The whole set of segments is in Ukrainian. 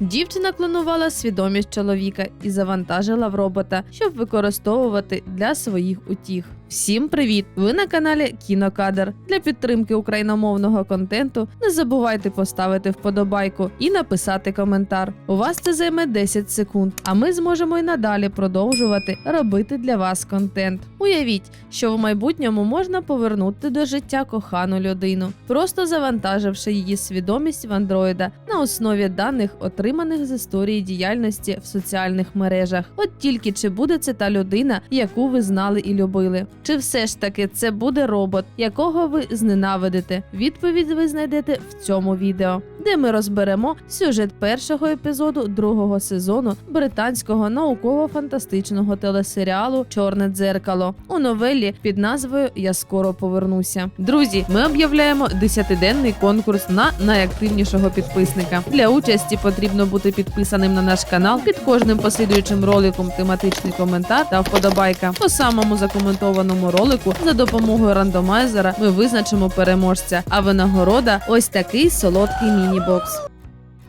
Дівчина клонувала свідомість чоловіка і завантажила в робота, щоб використовувати для своїх утіх. Всім привіт! Ви на каналі Кінокадр. Для підтримки україномовного контенту не забувайте поставити вподобайку і написати коментар. У вас це займе 10 секунд, а ми зможемо й надалі продовжувати робити для вас контент. Уявіть, що в майбутньому можна повернути до життя кохану людину, просто завантаживши її свідомість в андроїда на основі даних, отриманих з історії діяльності в соціальних мережах. От тільки чи буде це та людина, яку ви знали і любили? Чи все ж таки це буде робот, якого ви зненавидите? Відповідь ви знайдете в цьому відео, де ми розберемо сюжет першого епізоду другого сезону британського науково-фантастичного телесеріалу Чорне дзеркало у новелі під назвою Я скоро повернуся. Друзі, ми об'являємо 10-денний конкурс на найактивнішого підписника. Для участі потрібно бути підписаним на наш канал під кожним послідуючим роликом тематичний коментар та вподобайка. По самому закоментованому ролику за допомогою рандомайзера ми визначимо переможця. А винагорода ось такий солодкий міні-бокс.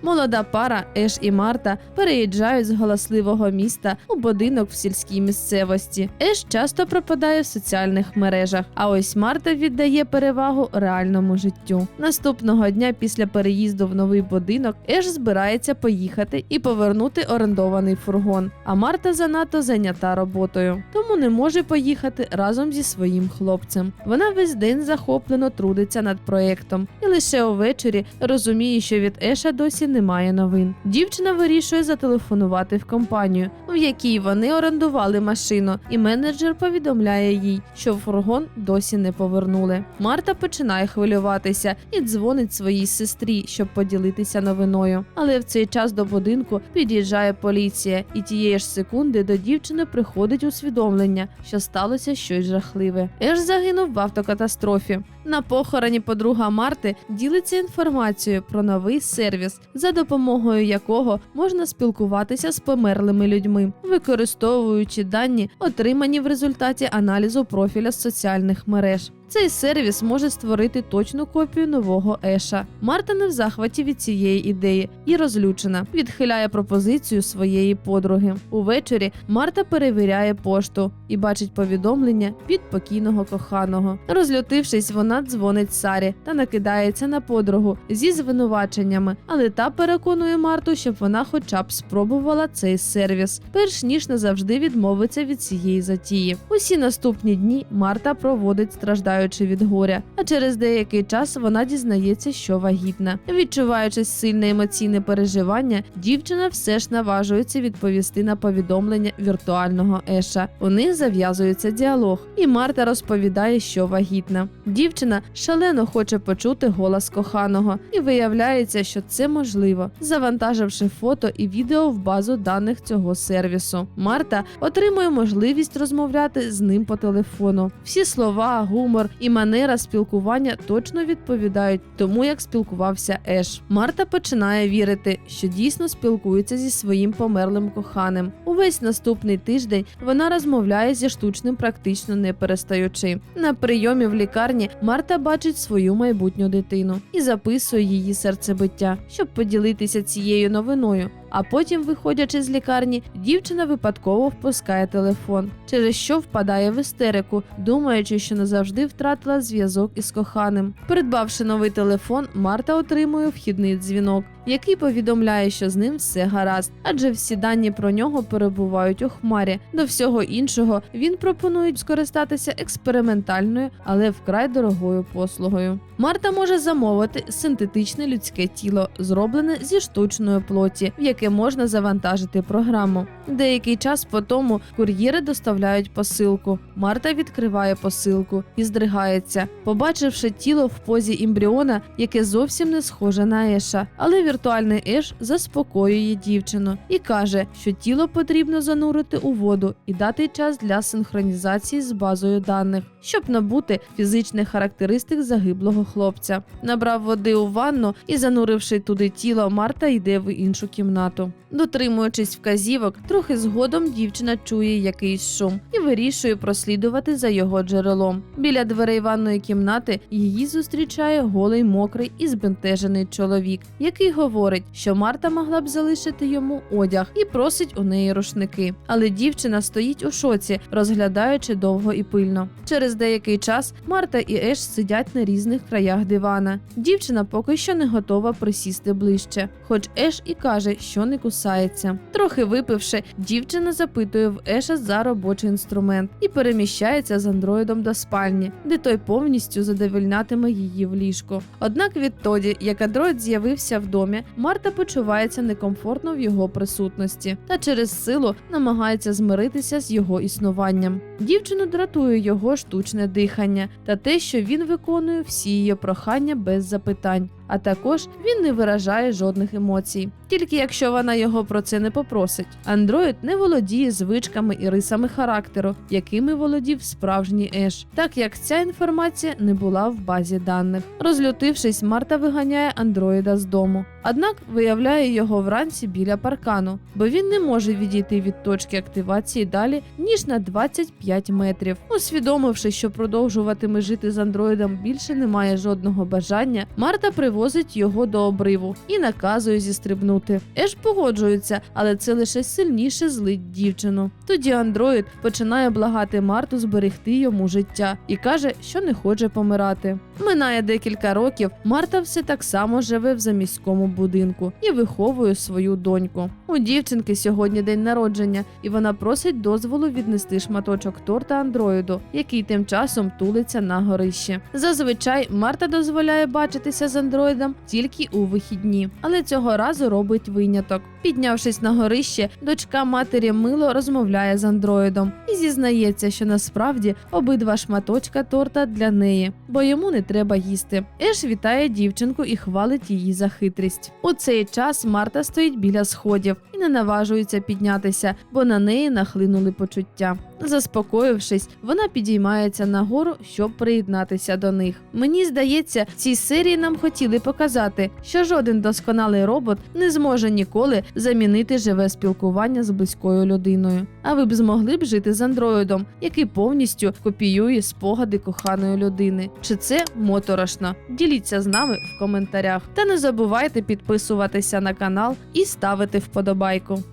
Молода пара Еш і Марта переїжджають з галасливого міста у будинок в сільській місцевості. Еш часто пропадає в соціальних мережах, а ось Марта віддає перевагу реальному життю. Наступного дня після переїзду в новий будинок Еш збирається поїхати і повернути орендований фургон. А Марта занадто зайнята роботою, тому не може поїхати разом зі своїм хлопцем. Вона весь день захоплено трудиться над проєктом і лише увечері розуміє, що від Еша досі немає новин. Дівчина вирішує зателефонувати в компанію, якій вони орендували машину, і менеджер повідомляє їй, що фургон досі не повернули. Марта починає хвилюватися і дзвонить своїй сестрі, щоб поділитися новиною. Але в цей час до будинку під'їжджає поліція, і тієї ж секунди до дівчини приходить усвідомлення, що сталося щось жахливе. Еш загинув в автокатастрофі. На похороні подруга Марти ділиться інформацією про новий сервіс, за допомогою якого можна спілкуватися з померлими людьми, використовуючи дані, отримані в результаті аналізу профіля соціальних мереж. Цей сервіс може створити точну копію нового Еша. Марта не в захваті від цієї ідеї і розлючена, відхиляє пропозицію своєї подруги. Увечері Марта перевіряє пошту і бачить повідомлення від покійного коханого. Розлютившись, вона дзвонить Сарі та накидається на подругу зі звинуваченнями, але та переконує Марту, щоб вона хоча б спробувала цей сервіс, перш ніж назавжди відмовиться від цієї затії. Усі наступні дні Марта проводить страждаючи від горя, а через деякий час вона дізнається, що вагітна. Відчуваючи сильне емоційне переживання, дівчина все ж наважується відповісти на повідомлення віртуального Еша. У них зав'язується діалог, і Марта розповідає, що вагітна. Дівчина шалено хоче почути голос коханого, і виявляється, що це можливо, завантаживши фото і відео в базу даних цього сервісу. Марта отримує можливість розмовляти з ним по телефону. Всі слова, гумор і манера спілкування точно відповідають тому, як спілкувався Еш. Марта починає вірити, що дійсно спілкується зі своїм померлим коханим. Увесь наступний тиждень вона розмовляє зі штучним, практично не перестаючи. На прийомі в лікарні Марта бачить свою майбутню дитину і записує її серцебиття, щоб поділитися цією новиною. А потім, виходячи з лікарні, дівчина випадково впускає телефон, через що впадає в істерику, думаючи, що назавжди втратила зв'язок із коханим. Придбавши новий телефон, Марта отримує вхідний дзвінок, який повідомляє, що з ним все гаразд, адже всі дані про нього перебувають у хмарі. До всього іншого він пропонує скористатися експериментальною, але вкрай дорогою послугою. Марта може замовити синтетичне людське тіло, зроблене зі штучної плоті, в яке можна завантажити програму. Деякий час по тому кур'єри доставляють посилку. Марта відкриває посилку і здригається, побачивши тіло в позі ембріона, яке зовсім не схоже на Еша. Але віртуальний Еш заспокоює дівчину і каже, що тіло потрібно занурити у воду і дати час для синхронізації з базою даних, щоб набути фізичних характеристик загиблого хлопця. Набрав води у ванну і, зануривши туди тіло, Марта йде в іншу кімнату. Кімнату. Дотримуючись вказівок, трохи згодом дівчина чує якийсь шум і вирішує прослідувати за його джерелом. Біля дверей ванної кімнати її зустрічає голий мокрий і збентежений чоловік, який говорить, що Марта могла б залишити йому одяг і просить у неї рушники. Але дівчина стоїть у шоці, розглядаючи довго і пильно. Через деякий час Марта і Еш сидять на різних краях дивана. Дівчина поки що не готова присісти ближче, хоч Еш і каже, що не кусається. Трохи випивши, дівчина запитує в Еша за робочий інструмент і переміщається з андроїдом до спальні, де той повністю задовольнятиме її в ліжку. Однак відтоді, як андроїд з'явився в домі, Марта почувається некомфортно в його присутності та через силу намагається змиритися з його існуванням. Дівчину дратує його штучне дихання та те, що він виконує всі її прохання без запитань. А також він не виражає жодних емоцій, тільки якщо вона його про це не попросить. Андроїд не володіє звичками і рисами характеру, якими володів справжній Еш, так як ця інформація не була в базі даних. Розлютившись, Марта виганяє андроїда з дому. Однак виявляє його вранці біля паркану, бо він не може відійти від точки активації далі ніж на 25 метрів. Усвідомивши, що продовжуватиме жити з андроїдом більше немає жодного бажання, Марта привозить його до обриву і наказує зістрибнути. Еш погоджується, але це лише сильніше злить дівчину. Тоді андроїд починає благати Марту зберегти йому життя і каже, що не хоче помирати. Минає декілька років. Марта все так само живе в заміському будинку і виховує свою доньку. У дівчинки сьогодні день народження, і вона просить дозволу віднести шматочок торта андроїду, який тим часом тулиться на горищі. Зазвичай Марта дозволяє бачитися з андроїдом тільки у вихідні, але цього разу робить виняток. Піднявшись на горище, дочка матері мило розмовляє з андроїдом і зізнається, що насправді обидва шматочка торта для неї, бо йому не треба їсти. Еш вітає дівчинку і хвалить її за хитрість. У цей час Марта стоїть біля сходів і не наважується піднятися, бо на неї нахлинули почуття. Заспокоївшись, вона підіймається нагору, щоб приєднатися до них. Мені здається, в цій серії нам хотіли показати, що жоден досконалий робот не зможе ніколи замінити живе спілкування з близькою людиною. А ви б змогли б жити з андроїдом, який повністю копіює спогади коханої людини. Чи це моторошно? Діліться з нами в коментарях. Та не забувайте підписуватися на канал і ставити вподобайку.